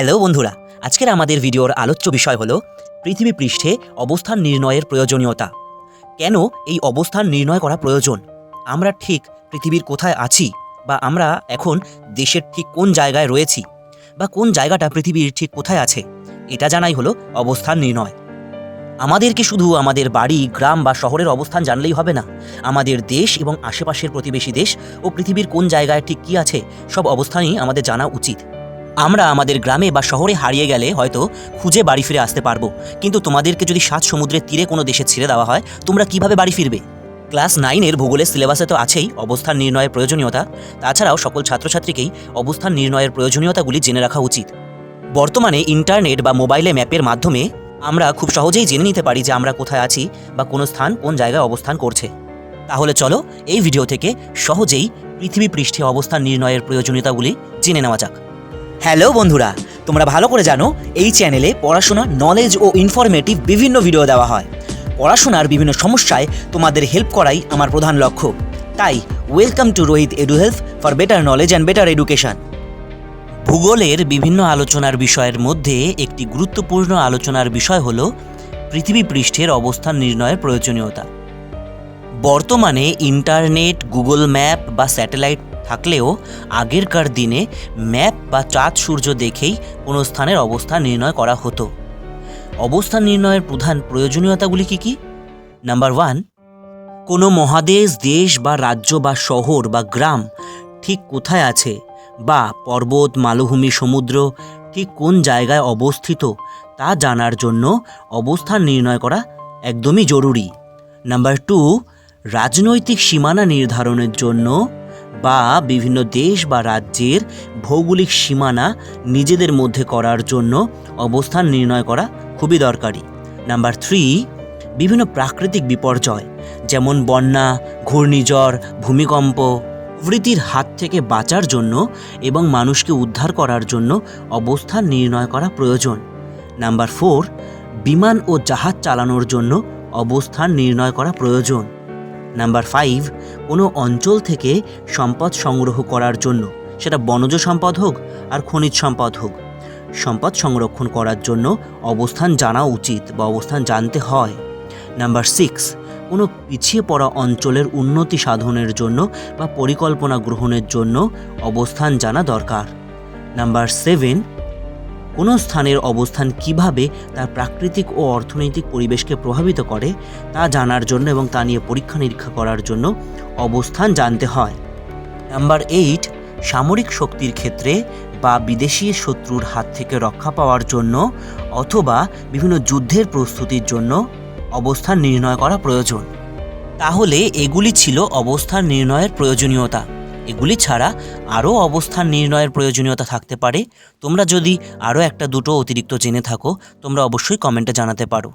Hello বন্ধুরা, আজকের আমাদের ভিডিওর আলোচ্য বিষয় হলো পৃথিবী পৃষ্ঠে অবস্থান নির্ণয়ের প্রয়োজনীয়তা। কেন এই অবস্থান নির্ণয় করা প্রয়োজন? আমরা ঠিক পৃথিবীর কোথায় আছি বা আমরা এখন দেশের ঠিক কোন জায়গায় রয়েছি বা কোন জায়গাটা পৃথিবীর ঠিক কোথায় আছে, এটা জানাই হলো অবস্থান নির্ণয়। আমাদেরকে শুধু আমাদের বাড়ি, গ্রাম বা শহরের অবস্থান জানলেই হবে না। আমাদের দেশ এবং আশেপাশের প্রতিবেশী দেশ ও পৃথিবীর কোন জায়গায় ঠিক কী আছে সব অবস্থানই আমাদের জানা উচিত। আমরা আমাদের গ্রামে বা শহরে হারিয়ে গেলে হয়তো খুঁজে বাড়ি ফিরে আসতে পারব। কিন্তু তোমাদেরকে যদি সাত সমুদ্রের তীরে কোনো দেশে ছেড়ে দেওয়া হয়, তোমরা কীভাবে বাড়ি ফিরবে? ক্লাস নাইনের ভূগোলের সিলেবাসে তো আছেই অবস্থান নির্ণয়ের প্রয়োজনীয়তা। তাছাড়াও সকল ছাত্রছাত্রীকেই অবস্থান নির্ণয়ের প্রয়োজনীয়তাগুলি জেনে রাখা উচিত। বর্তমানে ইন্টারনেট বা মোবাইলে ম্যাপের মাধ্যমে আমরা খুব সহজেই জেনে নিতে পারি যে আমরা কোথায় আছি বা কোনো স্থান কোন জায়গায় অবস্থান করছে। তাহলে চলো এই ভিডিও থেকে সহজেই পৃথিবী পৃষ্ঠে অবস্থান নির্ণয়ের প্রয়োজনীয়তাগুলি জেনে নেওয়া যাক। হ্যালো বন্ধুরা, তোমরা ভালো করে জানো, এই চ্যানেলে পড়াশোনা নলেজ ও ইনফরমেটিভ বিভিন্ন ভিডিও দেওয়া হয়। পড়াশোনার বিভিন্ন সমস্যায় তোমাদের হেল্প করাই আমার প্রধান লক্ষ্য। তাই welcome to Rohit edu help for better knowledge and better education ভূগোলের বিভিন্ন আলোচনার বিষয়ের মধ্যে একটি গুরুত্বপূর্ণ আলোচনার বিষয় হল পৃথিবী পৃষ্ঠের অবস্থান নির্ণয়ের প্রয়োজনীয়তা। বর্তমানে ইন্টারনেট গুগল ম্যাপ বা স্যাটেলাইট থাকলেও আগেরকার দিনে ম্যাপ বা চাঁদ সূর্য দেখেই কোনো স্থানের অবস্থান নির্ণয় করা হতো। অবস্থান নির্ণয়ের প্রধান প্রয়োজনীয়তাগুলি কী কী? নাম্বার ওয়ান কোনো মহাদেশ, দেশ বা রাজ্য বা শহর বা গ্রাম ঠিক কোথায় আছে বা পর্বত, মালভূমি, সমুদ্র ঠিক কোন জায়গায় অবস্থিত তা জানার জন্য অবস্থান নির্ণয় করা একদমই জরুরি। নাম্বার টু রাজনৈতিক সীমানা নির্ধারণের জন্য বা বিভিন্ন দেশ বা রাজ্যের ভৌগোলিক সীমানা নিজেদের মধ্যে করার জন্য অবস্থান নির্ণয় করা খুবই দরকারি। নাম্বার থ্রি বিভিন্ন প্রাকৃতিক বিপর্যয়, যেমন বন্যা, ঘূর্ণিঝড়, ভূমিকম্প প্রভৃতির হাত থেকে বাঁচার জন্য এবং মানুষকে উদ্ধার করার জন্য অবস্থান নির্ণয় করা প্রয়োজন। নাম্বার ফোর বিমান ও জাহাজ চালানোর জন্য অবস্থান নির্ণয় করা প্রয়োজন। নাম্বার ফাইভ, কোনো অঞ্চল থেকে সম্পদ সংগ্রহ করার জন্য। সেটা বনজ সম্পদ হোক আর খনিজ সম্পদ হোক। সম্পদ সংরক্ষণ করার জন্য অবস্থান জানা উচিত বা অবস্থান জানতে হয়। নাম্বার সিক্স, কোনো পিছিয়ে পড়া অঞ্চলের উন্নতি সাধনের জন্য বা পরিকল্পনা গ্রহণের জন্য অবস্থান জানা দরকার। নাম্বার সেভেন কোনো স্থানের অবস্থান কীভাবে তার প্রাকৃতিক ও অর্থনৈতিক পরিবেশকে প্রভাবিত করে, তা জানার জন্য এবং তা নিয়ে পরীক্ষা নিরীক্ষা করার জন্য অবস্থান জানতে হয়। নাম্বার এইট, সামরিক শক্তির ক্ষেত্রে বা বিদেশি শত্রুর হাত থেকে রক্ষা পাওয়ার জন্য অথবা বিভিন্ন যুদ্ধের প্রস্তুতির জন্য অবস্থান নির্ণয় করা প্রয়োজন। তাহলে এগুলি ছিল অবস্থান নির্ণয়ের প্রয়োজনীয়তা। এগুলি ছাড়া আরও অবস্থান নির্ণয়ের প্রয়োজনীয়তা থাকতে পারে। তোমরা যদি আরও একটা দুটো অতিরিক্ত জেনে থাকো, তোমরা অবশ্যই কমেন্টে জানাতে পারো।